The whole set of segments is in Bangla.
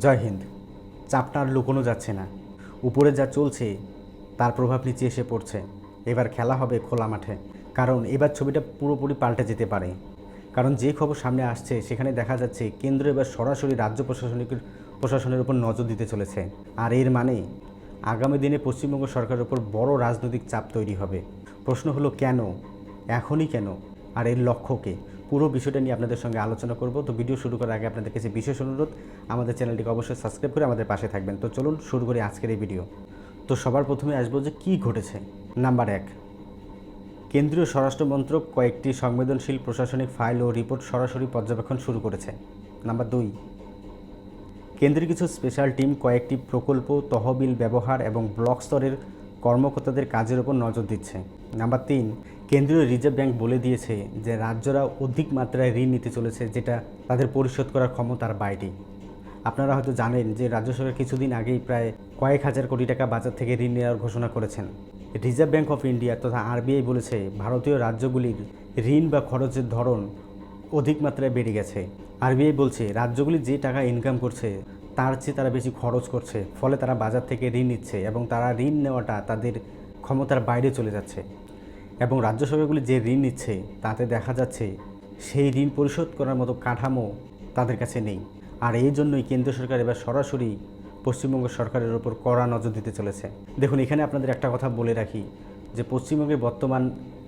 জয় হিন্দ। চাপটা আর লুকোনো যাচ্ছে না। উপরে যা চলছে, তার প্রভাব নিচে এসে পড়ছে। এবার খেলা হবে খোলা মাঠে। কারণ এবার ছবিটা পুরোপুরি পাল্টে যেতে পারে। কারণ যে খবর সামনে আসছে, সেখানে দেখা যাচ্ছে কেন্দ্র এবার সরাসরি রাজ্য প্রশাসনিক, প্রশাসনের উপর নজর দিতে চলেছে। আর এর মানে আগামী দিনে পশ্চিমবঙ্গ সরকারের উপর বড় রাজনৈতিক চাপ তৈরি হবে। প্রশ্ন হলো কেন? এখনই কেন? আর এর লক্ষ্য লক্ষ্যকে পুরো বিষয়টা নিয়ে আপনাদের সঙ্গে আলোচনা করব। তো ভিডিও শুরু করার আগে আপনাদের কাছে বিশেষ অনুরোধ, আমাদের চ্যানেলটিকে অবশ্যই সাবস্ক্রাইব করে আমাদের পাশে থাকবেন। তো চলুন শুরু করি আজকের এই ভিডিও। তো সবার প্রথমে আসব যে কী ঘটেছে। নাম্বার এক, কেন্দ্রীয় স্বরাষ্ট্র মন্ত্রক কয়েকটি সংবেদনশীল প্রশাসনিক ফাইল ও রিপোর্ট সরাসরি পর্যবেক্ষণ শুরু করেছে। নাম্বার দুই, কেন্দ্রের কিছু স্পেশাল টিম কয়েকটি প্রকল্প, তহবিল ব্যবহার এবং ব্লক স্তরের কর্মকর্তাদের কাজের ওপর নজর দিচ্ছে। নাম্বার তিন, কেন্দ্রীয় রিজার্ভ ব্যাংক বলে দিয়েছে যে রাজ্যরা অধিক মাত্রায় ঋণ নিতে চলেছে যেটা তাদের পরিশোধ করার ক্ষমতার বাইরে। আপনারা হয়তো জানেন যে রাজ্য সরকার কিছুদিন আগেই প্রায় কয়েক হাজার কোটি টাকা বাজার থেকে ঋণ নেওয়ার ঘোষণা করেছেন। রিজার্ভ ব্যাংক অফ ইন্ডিয়া তথা আরবিআই বলেছে ভারতীয় রাজ্যগুলির ঋণ বা খরচের ধরন অধিক মাত্রায় বেড়ে গেছে। আরবিআই বলছে, রাজ্যগুলি যে টাকা ইনকাম করছে তার চেয়ে তারা বেশি খরচ করছে, ফলে তারা বাজার থেকে ঋণ নিচ্ছে এবং তারা ঋণ নেওয়াটা তাদের ক্ষমতার বাইরে চলে যাচ্ছে। এবং রাজ্য সরকারগুলি যে ঋণ নিচ্ছে, তাতে দেখা যাচ্ছে সেই ঋণ পরিশোধ করার মতো কাঠামো তাদের কাছে নেই। আর এই জন্যই কেন্দ্র সরকার এবার সরাসরি পশ্চিমবঙ্গ সরকারের ওপর কড়া নজর দিতে চলেছে। দেখুন, এখানে আপনাদের একটা কথা বলে রাখি যে, পশ্চিমবঙ্গে বর্তমান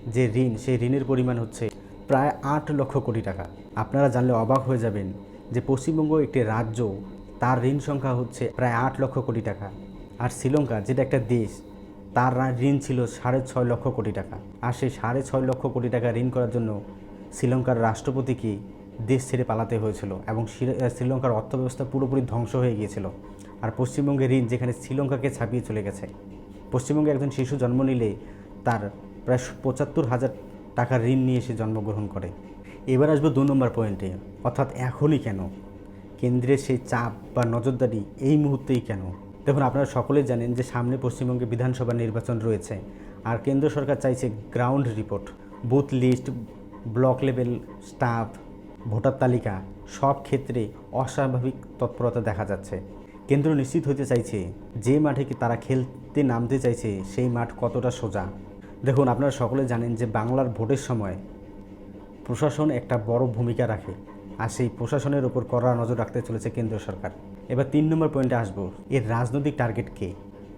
যে ঋণ, সেই ঋণের পরিমাণ হচ্ছে প্রায় আট লক্ষ কোটি টাকা। আপনারা জানলে অবাক হয়ে যাবেন যে, পশ্চিমবঙ্গ একটি রাজ্য তার ঋণ সংখ্যা হচ্ছে প্রায় আট লক্ষ কোটি টাকা। আর শ্রীলঙ্কা, যেটা একটা দেশ, তার ঋণ ছিল সাড়ে ছয় লক্ষ কোটি টাকা। আর সেই সাড়ে ছয় লক্ষ কোটি টাকা ঋণ করার জন্য শ্রীলঙ্কার রাষ্ট্রপতিকে দেশ ছেড়ে পালাতে হয়েছিল এবং শ্রীলঙ্কার অর্থব্যবস্থা পুরোপুরি ধ্বংস হয়ে গিয়েছিল। আর পশ্চিমবঙ্গের ঋণ যেখানে শ্রীলঙ্কাকে ছাপিয়ে চলে গেছে পশ্চিমবঙ্গে একজন শিশু জন্ম নিলে তার প্রায় পঁচাত্তর হাজার টাকার ঋণ নিয়ে সে জন্মগ্রহণ করে। এবার আসব দু নম্বর পয়েন্টে অর্থাৎ এখনই কেন? কেন্দ্রের সেই চাপ বা নজরদারি এই মুহূর্তেই কেন? দেখুন, আপনারা সকলেই জানেন যে সামনে পশ্চিমবঙ্গে বিধানসভা নির্বাচন রয়েছে আর কেন্দ্র সরকার চাইছে ground report booth list block level staff voter তালিকা, সব ক্ষেত্রে অস্বাভাবিক তৎপরতা দেখা যাচ্ছে। কেন্দ্র নিশ্চিত হতে চাইছে যে মাঠে কি তারা খেলতে নামতে চাইছে সেই মাঠ কতটা সোজা। দেখুন, আপনারা সকলে জানেন যে বাংলার ভোটের সময় প্রশাসন একটা বড় ভূমিকা রাখে। আর সেই প্রশাসনের উপর কড়া নজর রাখতে চলেছে কেন্দ্র সরকার। এবার তিন নম্বর পয়েন্টে আসব। এর রাজনৈতিক টার্গেট কে?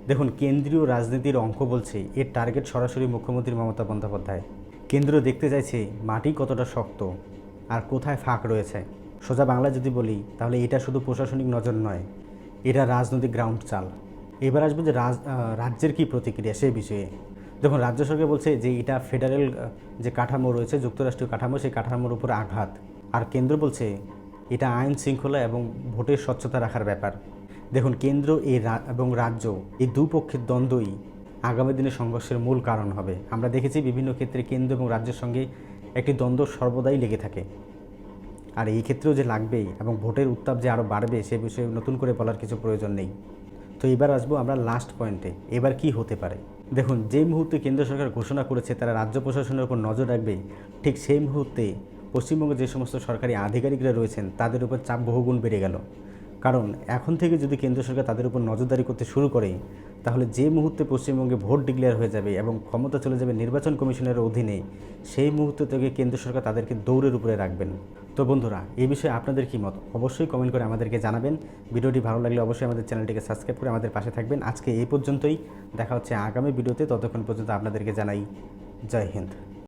দেখুন, কেন্দ্রীয় রাজনীতির অঙ্ক বলছে এর টার্গেট সরাসরি মুখ্যমন্ত্রী মমতা বন্দ্যোপাধ্যায়। কেন্দ্র দেখতে চাইছে মাটি কতটা শক্ত আর কোথায় ফাঁক রয়েছে। সোজা বাংলা যদি বলি, তাহলে এটা শুধু প্রশাসনিক নজর নয়, এটা রাজনৈতিক গ্রাউন্ড চাল। এবার আসব যে রাজ রাজ্যের কী প্রতিক্রিয়া সেই বিষয়ে। দেখুন, রাজ্য সরকার বলছে যে এটা ফেডারেল যে কাঠামো রয়েছে, যুক্তরাষ্ট্রীয় কাঠামো, সেই কাঠামোর উপর আঘাত। আর কেন্দ্র বলছে এটা আইন শৃঙ্খলা এবং ভোটের স্বচ্ছতা রাখার ব্যাপার। দেখুন, কেন্দ্র, এই এবং রাজ্য, এই দুপক্ষের দ্বন্দ্বই আগামী দিনে সংঘর্ষের মূল কারণ হবে। আমরা দেখেছি বিভিন্ন ক্ষেত্রে কেন্দ্র এবং রাজ্যের সঙ্গে একটি দ্বন্দ্ব সর্বদাই লেগে থাকে। আর এই ক্ষেত্রেও যে লাগবেই এবং ভোটের উত্তাপ যে আরও বাড়বে, সে বিষয়ে নতুন করে বলার কিছু প্রয়োজন নেই। তো এবার আসব আমরা লাস্ট পয়েন্টে এবার কি হতে পারে? দেখুন, যে মুহূর্তে কেন্দ্র সরকার ঘোষণা করেছে, তারা রাজ্য প্রশাসনের উপর নজর রাখবে, ঠিক সেই মুহূর্তে পশ্চিমবঙ্গে যে সমস্ত সরকারি আধিকারিকরা রয়েছেন, তাদের উপর চাপ বহুগুণ বেড়ে গেল। কারণ এখন থেকে যদি কেন্দ্র সরকার তাদের উপর নজরদারি করতে শুরু করে, তাহলে যে মুহূর্তে পশ্চিমবঙ্গে ভোট ডিক্লেয়ার হয়ে যাবে এবং ক্ষমতা চলে যাবে নির্বাচন কমিশনের অধীনে, সেই মুহূর্ত থেকে কেন্দ্র সরকার তাদেরকে দৌড়ের উপরে রাখবেন। তো বন্ধুরা এই বিষয়ে আপনাদের কী মত? অবশ্যই কমেন্ট করে আমাদেরকে জানাবেন। ভিডিওটি ভালো লাগলে অবশ্যই আমাদের চ্যানেলটিকে সাবস্ক্রাইব করে আমাদের পাশে থাকবেন। আজকে এই পর্যন্তই। দেখা হচ্ছে আগামী ভিডিওতে। ততক্ষণ পর্যন্ত আপনাদেরকে জানাই জয় হিন্দ।